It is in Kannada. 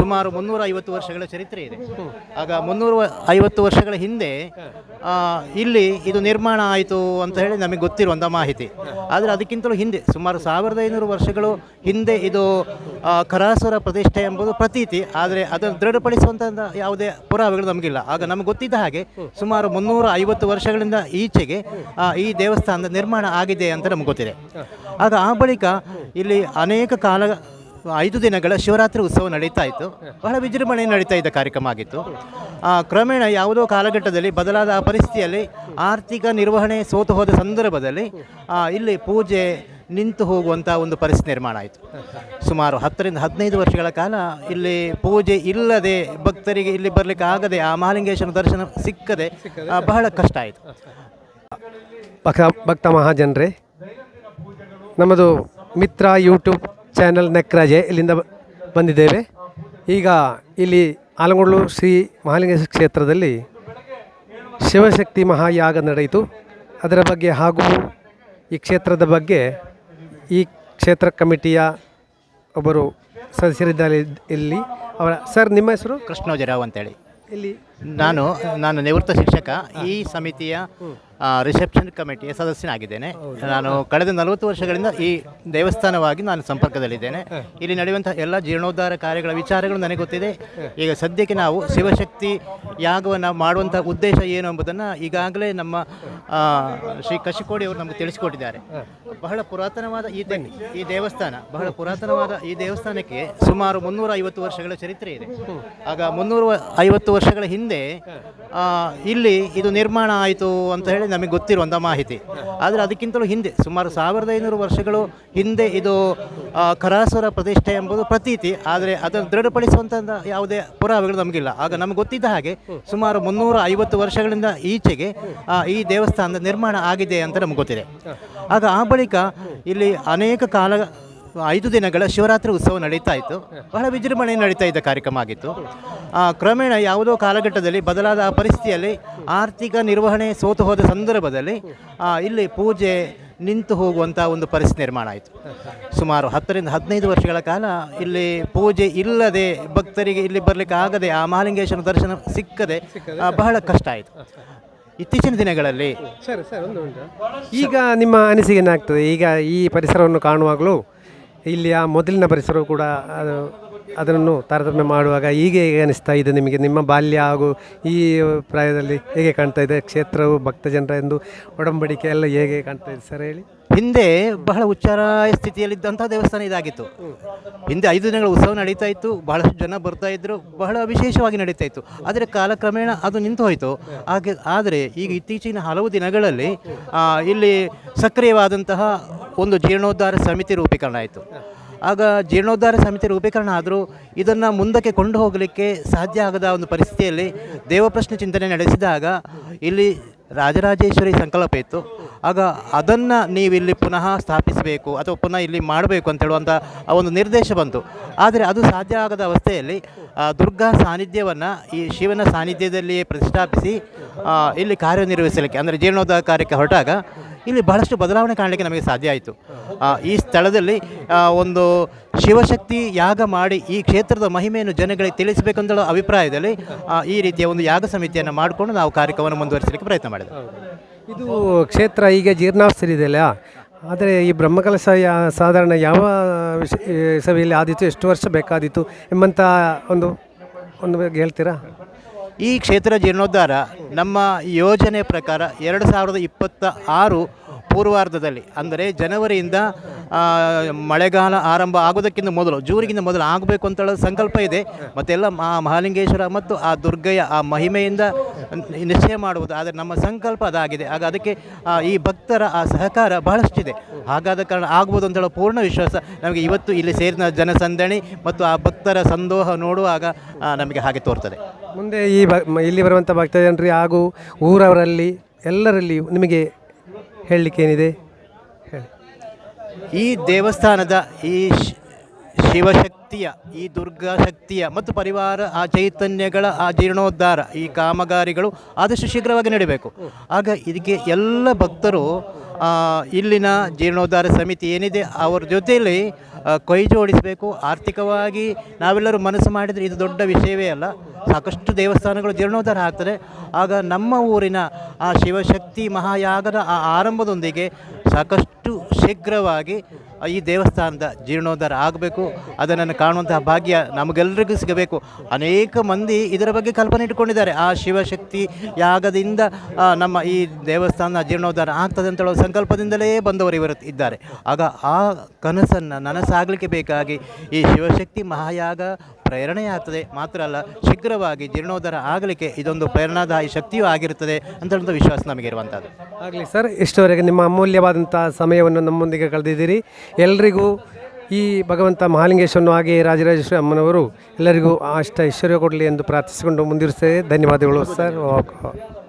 ಸುಮಾರು ಮುನ್ನೂರ ಐವತ್ತು ವರ್ಷಗಳ ಚರಿತ್ರೆ ಇದೆ. ಆಗ ಮುನ್ನೂರ ಐವತ್ತು ವರ್ಷಗಳ ಹಿಂದೆ ಇಲ್ಲಿ ಇದು ನಿರ್ಮಾಣ ಆಯಿತು ಅಂತ ಹೇಳಿ ನಮಗೆ ಗೊತ್ತಿರುವಂಥ ಮಾಹಿತಿ. ಆದರೆ ಅದಕ್ಕಿಂತಲೂ ಹಿಂದೆ, ಸುಮಾರು ಸಾವಿರದ ಐನೂರು ವರ್ಷಗಳು ಹಿಂದೆ ಇದು ಕರಾಸುರ ಪ್ರತಿಷ್ಠೆ ಎಂಬುದು ಪ್ರತೀತಿ. ಆದರೆ ಅದನ್ನು ದೃಢಪಡಿಸುವಂಥ ಯಾವುದೇ ಪುರಾವೆಗಳು ನಮಗಿಲ್ಲ. ಆಗ ನಮಗೆ ಗೊತ್ತಿದ್ದ ಹಾಗೆ ಸುಮಾರು ಮುನ್ನೂರ ಐವತ್ತು ವರ್ಷಗಳಿಂದ ಈಚೆಗೆ ಈ ದೇವಸ್ಥಾನದ ನಿರ್ಮಾಣ ಆಗಿದೆ ಅಂತ ನಮಗೆ ಗೊತ್ತಿದೆ. ಆಗ ಆ ಬಳಿಕ ಇಲ್ಲಿ ಅನೇಕ ಕಾಲ ಐದು ದಿನಗಳ ಶಿವರಾತ್ರಿ ಉತ್ಸವ ನಡೀತಾ ಇತ್ತು. ಬಹಳ ವಿಜೃಂಭಣೆ ನಡೀತಾ ಇದ್ದ ಕಾರ್ಯಕ್ರಮ ಆಗಿತ್ತು. ಕ್ರಮೇಣ ಯಾವುದೋ ಕಾಲಘಟ್ಟದಲ್ಲಿ ಬದಲಾದ ಪರಿಸ್ಥಿತಿಯಲ್ಲಿ ಆರ್ಥಿಕ ನಿರ್ವಹಣೆ ಸೋತು ಹೋದ ಸಂದರ್ಭದಲ್ಲಿ ಇಲ್ಲಿ ಪೂಜೆ ನಿಂತು ಹೋಗುವಂಥ ಒಂದು ಪರಿಸ್ಥಿತಿ ನಿರ್ಮಾಣ ಆಯಿತು. ಸುಮಾರು ಹತ್ತರಿಂದ ಹದಿನೈದು ವರ್ಷಗಳ ಕಾಲ ಇಲ್ಲಿ ಪೂಜೆ ಇಲ್ಲದೆ ಭಕ್ತರಿಗೆ ಇಲ್ಲಿ ಬರಲಿಕ್ಕೆ ಆಗದೆ ಆ ಮಹಾಲಿಂಗೇಶ್ವರ ದರ್ಶನ ಸಿಕ್ಕದೆ ಬಹಳ ಕಷ್ಟ ಆಯಿತು. ಭಕ್ತ ಭಕ್ತ ಮಹಾಜನರೇ, ನಮ್ಮದು ಮಿತ್ರ ಯೂಟ್ಯೂಬ್ ಚಾನಲ್ ನೆಕ್ರಾಜೆ ಇಲ್ಲಿಂದ ಬಂದಿದ್ದೇವೆ. ಈಗ ಇಲ್ಲಿ ಆಲಂಗೋಡು ಶ್ರೀ ಮಹಾಲಿಂಗೇಶ್ವರ ಕ್ಷೇತ್ರದಲ್ಲಿ ಶಿವಶಕ್ತಿ ಮಹಾಯಾಗ ನಡೆಯಿತು. ಅದರ ಬಗ್ಗೆ ಹಾಗೂ ಈ ಕ್ಷೇತ್ರದ ಬಗ್ಗೆ ಈ ಕ್ಷೇತ್ರ ಕಮಿಟಿಯ ಒಬ್ಬರು ಸದಸ್ಯರಿದ್ದಾರೆ ಇಲ್ಲಿ. ಅವರ ಸರ್ ನಿಮ್ಮ ಹೆಸರು? ಕೃಷ್ಣೋಜರಾವ್ ಅಂತೇಳಿ. ಇಲ್ಲಿ ನಾನು ನಾನು ನಿವೃತ್ತ ಶಿಕ್ಷಕ ಈ ಸಮಿತಿಯ ರಿಸೆಪ್ಷನ್ ಕಮಿಟಿಯ ಸದಸ್ಯನಾಗಿದ್ದೇನೆ. ನಾನು ಕಳೆದ ನಲವತ್ತು ವರ್ಷಗಳಿಂದ ಈ ದೇವಸ್ಥಾನವಾಗಿ ನಾನು ಸಂಪರ್ಕದಲ್ಲಿದ್ದೇನೆ. ಇಲ್ಲಿ ನಡೆಯುವಂಥ ಎಲ್ಲ ಜೀರ್ಣೋದ್ಧಾರ ಕಾರ್ಯಗಳ ವಿಚಾರಗಳು ನನಗೆ ಗೊತ್ತಿದೆ. ಈಗ ಸದ್ಯಕ್ಕೆ ನಾವು ಶಿವಶಕ್ತಿ ಯಾಗವನ್ನು ಮಾಡುವಂಥ ಉದ್ದೇಶ ಏನು ಎಂಬುದನ್ನು ಈಗಾಗಲೇ ನಮ್ಮ ಶ್ರೀ ಕಶಿಕೋಡಿ ಅವರು ನಮಗೆ ತಿಳಿಸಿಕೊಟ್ಟಿದ್ದಾರೆ. ಬಹಳ ಪುರಾತನವಾದ ಈ ದೇ ಈ ದೇವಸ್ಥಾನ ಬಹಳ ಪುರಾತನವಾದ ಈ ದೇವಸ್ಥಾನಕ್ಕೆ ಸುಮಾರು ಮುನ್ನೂರ ಐವತ್ತು ವರ್ಷಗಳ ಚರಿತ್ರೆ ಇದೆ. ಆಗ ಮುನ್ನೂರ ಐವತ್ತು ವರ್ಷಗಳ ಹಿಂದೆ ಆ, ಇಲ್ಲಿ ಇದು ನಿರ್ಮಾಣ ಆಯಿತು ಅಂತ ಹೇಳಿ ನಮಗೆ ಗೊತ್ತಿರುವಂಥ ಮಾಹಿತಿ. ಆದರೆ ಅದಕ್ಕಿಂತಲೂ ಹಿಂದೆ ಸುಮಾರು ಸಾವಿರದ ಐನೂರು ವರ್ಷಗಳು ಹಿಂದೆ ಇದು ಕರಾಸುರ ಪ್ರತಿಷ್ಠೆ ಎಂಬುದು ಪ್ರತೀತಿ. ಆದರೆ ಅದನ್ನು ದೃಢಪಡಿಸುವಂಥ ಯಾವುದೇ ಪುರಾವೆಗಳು ನಮಗಿಲ್ಲ. ಆಗ ನಮಗೆ ಗೊತ್ತಿದ್ದ ಹಾಗೆ ಸುಮಾರು ಮುನ್ನೂರ ಐವತ್ತು ವರ್ಷಗಳಿಂದ ಈಚೆಗೆ ಈ ದೇವಸ್ಥಾನದ ನಿರ್ಮಾಣ ಆಗಿದೆ ಅಂತ ನಮಗೆ ಗೊತ್ತಿದೆ. ಆಗ ಆ ಬಳಿಕ ಇಲ್ಲಿ ಅನೇಕ ಕಾಲ ಐದು ದಿನಗಳ ಶಿವರಾತ್ರಿ ಉತ್ಸವ ನಡೀತಾ ಇತ್ತು. ಬಹಳ ವಿಜೃಂಭಣೆ ನಡೀತಾ ಇದ್ದ ಕಾರ್ಯಕ್ರಮ ಆಗಿತ್ತು. ಕ್ರಮೇಣ ಯಾವುದೋ ಕಾಲಘಟ್ಟದಲ್ಲಿ ಬದಲಾದ ಪರಿಸ್ಥಿತಿಯಲ್ಲಿ ಆರ್ಥಿಕ ನಿರ್ವಹಣೆ ಸೋತು ಹೋದ ಸಂದರ್ಭದಲ್ಲಿ ಇಲ್ಲಿ ಪೂಜೆ ನಿಂತು ಹೋಗುವಂಥ ಒಂದು ಪರಿಸ್ಥಿತಿ ನಿರ್ಮಾಣ ಆಯಿತು. ಸುಮಾರು ಹತ್ತರಿಂದ ಹದಿನೈದು ವರ್ಷಗಳ ಕಾಲ ಇಲ್ಲಿ ಪೂಜೆ ಇಲ್ಲದೆ ಭಕ್ತರಿಗೆ ಇಲ್ಲಿ ಬರಲಿಕ್ಕೆ ಆಗದೆ ಆ ಮಹಾಲಿಂಗೇಶ್ವರ ದರ್ಶನ ಸಿಕ್ಕದೆ ಬಹಳ ಕಷ್ಟ ಆಯಿತು. ಇತ್ತೀಚಿನ ದಿನಗಳಲ್ಲಿ ಸರಿ, ಸರ್, ಒಂದು ಈಗ ನಿಮ್ಮ ಅನಿಸಿಕೆ ಏನಾಗ್ತದೆ? ಈಗ ಈ ಪರಿಸರವನ್ನು ಕಾಣುವಾಗಲೂ ಇಲ್ಲಿಯ ಮೊದಲಿನ ಪರಿಸರವು ಕೂಡ ಅದು ಅದನ್ನು ತಾರತಮ್ಯ ಮಾಡುವಾಗ ಹೀಗೆ ಹೇಗೆ ಅನಿಸ್ತಾ ಇದೆ ನಿಮಗೆ? ನಿಮ್ಮ ಬಾಲ್ಯ ಹಾಗೂ ಈ ಪ್ರಾಯದಲ್ಲಿ ಹೇಗೆ ಕಾಣ್ತಾ ಇದೆ? ಕ್ಷೇತ್ರವು ಭಕ್ತ ಜನರ ಎಂದು ಒಡಂಬಡಿಕೆ ಎಲ್ಲ ಹೇಗೆ ಕಾಣ್ತಾ ಇದೆ? ಸರ್ ಹೇಳಿ. ಹಿಂದೆ ಬಹಳ ಉಚ್ಚಾರಾಯ ಸ್ಥಿತಿಯಲ್ಲಿದ್ದಂಥ ದೇವಸ್ಥಾನ ಇದಾಗಿತ್ತು. ಹಿಂದೆ ಐದು ದಿನಗಳ ಉತ್ಸವ ನಡೀತಾ ಇತ್ತು. ಬಹಳಷ್ಟು ಜನ ಬರ್ತಾ ಇದ್ದರು ಬಹಳ ವಿಶೇಷವಾಗಿ ನಡೀತಾ ಇತ್ತು. ಆದರೆ ಕಾಲಕ್ರಮೇಣ ಅದು ನಿಂತು ಹೋಯಿತು. ಹಾಗೆ, ಆದರೆ ಈಗ ಇತ್ತೀಚಿನ ಹಲವು ದಿನಗಳಲ್ಲಿ ಇಲ್ಲಿ ಸಕ್ರಿಯವಾದಂತಹ ಒಂದು ಜೀರ್ಣೋದ್ಧಾರ ಸಮಿತಿ ರೂಪೀಕರಣ ಆಯಿತು. ಆಗ ಜೀರ್ಣೋದ್ಧಾರ ಸಮಿತಿ ರೂಪೀಕರಣ ಆದರೂ ಇದನ್ನು ಮುಂದಕ್ಕೆ ಕೊಂಡು ಹೋಗಲಿಕ್ಕೆ ಸಾಧ್ಯ ಆಗದ ಒಂದು ಪರಿಸ್ಥಿತಿಯಲ್ಲಿ ದೇವಪ್ರಶ್ನೆ ಚಿಂತನೆ ನಡೆಸಿದಾಗ ಇಲ್ಲಿ ರಾಜರಾಜೇಶ್ವರಿ ಸಂಕಲ್ಪ ಇತ್ತು. ಆಗ ಅದನ್ನು ನೀವಿಲ್ಲಿ ಪುನಃ ಸ್ಥಾಪಿಸಬೇಕು ಅಥವಾ ಪುನಃ ಇಲ್ಲಿ ಮಾಡಬೇಕು ಅಂತ ಹೇಳುವಂಥ ಆ ಒಂದು ನಿರ್ದೇಶ ಬಂತು. ಆದರೆ ಅದು ಸಾಧ್ಯ ಆಗದ ಅವಸ್ಥೆಯಲ್ಲಿ ದುರ್ಗಾ ಸಾನ್ನಿಧ್ಯವನ್ನು ಈ ಶಿವನ ಸಾನ್ನಿಧ್ಯದಲ್ಲಿಯೇ ಪ್ರತಿಷ್ಠಾಪಿಸಿ ಇಲ್ಲಿ ಕಾರ್ಯನಿರ್ವಹಿಸಲಿಕ್ಕೆ, ಅಂದರೆ ಜೀರ್ಣೋದ್ಧಾರ ಕಾರ್ಯಕ್ಕೆ ಹೊರಟಾಗ ಇಲ್ಲಿ ಬಹಳಷ್ಟು ಬದಲಾವಣೆ ಕಾಣಲಿಕ್ಕೆ ನಮಗೆ ಸಾಧ್ಯ ಆಯಿತು. ಈ ಸ್ಥಳದಲ್ಲಿ ಒಂದು ಶಿವಶಕ್ತಿ ಯಾಗ ಮಾಡಿ ಈ ಕ್ಷೇತ್ರದ ಮಹಿಮೆಯನ್ನು ಜನಗಳಿಗೆ ತಿಳಿಸಬೇಕಂತ ಅಭಿಪ್ರಾಯದಲ್ಲಿ ಈ ರೀತಿಯ ಒಂದು ಯಾಗ ಸಮಿತಿಯನ್ನು ಮಾಡಿಕೊಂಡು ನಾವು ಕಾರ್ಯಕ್ರಮವನ್ನು ಮುಂದುವರಿಸಲಿಕ್ಕೆ ಪ್ರಯತ್ನ ಮಾಡಿದೆ ಇದು ಕ್ಷೇತ್ರ ಈಗ ಜೀರ್ಣಾವಸ್ಥೆಯಲ್ಲಿದೆಯಲ್ಲ ಆದರೆ ಈ ಬ್ರಹ್ಮಕಲಸ ಯಾ, ಸಾಧಾರಣ ಯಾವ ಸಭೆಯಲ್ಲಿ ಆದಿತ್ತು ಎಷ್ಟು ವರ್ಷ ಬೇಕಾದಿತ್ತು ಎಂಬಂಥ ಒಂದು ಒಂದು ಹೇಳ್ತೀರಾ? ಈ ಕ್ಷೇತ್ರ ಜೀರ್ಣೋದ್ಧಾರ ನಮ್ಮ ಯೋಜನೆ ಪ್ರಕಾರ ಎರಡು ಸಾವಿರದ ಇಪ್ಪತ್ತ ಆರು ಪೂರ್ವಾರ್ಧದಲ್ಲಿ, ಅಂದರೆ ಜನವರಿಯಿಂದ ಮಳೆಗಾಲ ಆರಂಭ ಆಗೋದಕ್ಕಿಂತ ಮೊದಲು, ಜೂನಿಗಿಂತ ಮೊದಲು ಆಗಬೇಕು ಅಂತ ಹೇಳೋ ಸಂಕಲ್ಪ ಇದೆ. ಮತ್ತೆಲ್ಲ ಮಹಾಲಿಂಗೇಶ್ವರ ಮತ್ತು ಆ ದುರ್ಗೆಯ, ಆ ಮಹಿಮೆಯಿಂದ ನಿಶ್ಚಯ ಮಾಡುವುದು. ಆದರೆ ನಮ್ಮ ಸಂಕಲ್ಪ ಅದಾಗಿದೆ. ಆಗ ಅದಕ್ಕೆ ಈ ಭಕ್ತರ, ಆ ಸಹಕಾರ ಬಹಳಷ್ಟಿದೆ. ಹಾಗಾದ ಕಾರಣ ಆಗ್ಬೋದು ಅಂತ ಹೇಳೋ ಪೂರ್ಣ ವಿಶ್ವಾಸ ನಮಗೆ ಇವತ್ತು ಇಲ್ಲಿ ಸೇರಿದ ಜನಸಂದಣಿ ಮತ್ತು ಆ ಭಕ್ತರ ಸಂದೋಹ ನೋಡುವಾಗ ನಮಗೆ ಹಾಗೆ ತೋರ್ತದೆ. ಮುಂದೆ ಈ ಬ ಇಲ್ಲಿ ಬರುವಂಥ ಭಕ್ತಜನರಿಗೆ ಹಾಗೂ ಊರವರಲ್ಲಿ, ಎಲ್ಲರಲ್ಲಿ ನಿಮಗೆ ಹೇಳಲಿಕ್ಕೇನಿದೆ ಹೇಳಿ. ಈ ದೇವಸ್ಥಾನದ ಈ ಶಿವಶಕ್ತಿಯ, ಈ ದುರ್ಗಾ ಶಕ್ತಿಯ ಮತ್ತು ಪರಿವಾರ ಆ ಚೈತನ್ಯಗಳ ಆ ಜೀರ್ಣೋದ್ಧಾರ ಈ ಕಾಮಗಾರಿಗಳು ಆದಷ್ಟು ಶೀಘ್ರವಾಗಿ ನಡೀಬೇಕು. ಆಗ ಇದಕ್ಕೆ ಎಲ್ಲ ಭಕ್ತರು ಇಲ್ಲಿನ ಜೀರ್ಣೋದ್ಧಾರ ಸಮಿತಿ ಏನಿದೆ ಅವರ ಜೊತೆಯಲ್ಲಿ ಕೈ ಜೋಡಿಸಬೇಕು. ಆರ್ಥಿಕವಾಗಿ ನಾವೆಲ್ಲರೂ ಮನಸ್ಸು ಮಾಡಿದರೆ ಇದು ದೊಡ್ಡ ವಿಷಯವೇ ಅಲ್ಲ. ಸಾಕಷ್ಟು ದೇವಸ್ಥಾನಗಳು ಜೀರ್ಣೋದ್ಧಾರ ಆಗ್ತದೆ. ಆಗ ನಮ್ಮ ಊರಿನ, ಆ, ಶಿವಶಕ್ತಿ ಮಹಾಯಾಗದ ಆ ಆರಂಭದೊಂದಿಗೆ ಸಾಕಷ್ಟು ಶೀಘ್ರವಾಗಿ ಈ ದೇವಸ್ಥಾನದ ಜೀರ್ಣೋದ್ಧಾರ ಆಗಬೇಕು ಅದನ್ನು ಕಾಣುವಂತಹ ಭಾಗ್ಯ ನಮಗೆಲ್ಲರಿಗೂ ಸಿಗಬೇಕು. ಅನೇಕ ಮಂದಿ ಇದರ ಬಗ್ಗೆ ಕಲ್ಪನೆ ಇಟ್ಕೊಂಡಿದ್ದಾರೆ ಆ ಶಿವಶಕ್ತಿ ಯಾಗದಿಂದ ನಮ್ಮ ಈ ದೇವಸ್ಥಾನ ಜೀರ್ಣೋದ್ಧಾರ ಆಗ್ತದೆ ಅಂತ ಹೇಳೋ ಸಂಕಲ್ಪದಿಂದಲೇ ಬಂದವರು ಇವರು ಇದ್ದಾರೆ. ಆಗ ಆ ಕನಸನ್ನು ನನಸಾಗಲಿಕ್ಕೆ ಬೇಕಾಗಿ ಈ ಶಿವಶಕ್ತಿ ಮಹಾಯಾಗ ಪ್ರೇರಣೆಯಾಗ್ತದೆ. ಮಾತ್ರ ಅಲ್ಲ, ಶೀಘ್ರವಾಗಿ ಜೀರ್ಣೋದ್ಧಾರ ಆಗಲಿಕ್ಕೆ ಇದೊಂದು ಪ್ರೇರಣಾದಾಯಿ ಶಕ್ತಿಯೂ ಆಗಿರುತ್ತದೆ ಅಂತ ಒಂದು ವಿಶ್ವಾಸ ನಮಗಿರುವಂಥದ್ದು. ಆಗಲಿ ಸರ್, ಇಷ್ಟವರೆಗೆ ನಿಮ್ಮ ಅಮೂಲ್ಯವಾದಂಥ ಸಮಯವನ್ನು ನಮ್ಮೊಂದಿಗೆ ಕಳೆದಿದ್ದೀರಿ. ಎಲ್ರಿಗೂ ಈ ಭಗವಂತ ಮಹಾಲಿಂಗೇಶ್ವರನು ಹಾಗೆ ರಾಜರಾಜೇಶ್ವರಿ ಅಮ್ಮನವರು ಎಲ್ಲರಿಗೂ ಅಷ್ಟ ಐಶ್ವರ್ಯ ಕೊಡಲಿ ಎಂದು ಪ್ರಾರ್ಥಿಸಿಕೊಂಡು ಮುಂದಿರಿಸ್ತೇವೆ ಧನ್ಯವಾದಗಳು ಸರ್. ಓಕೆ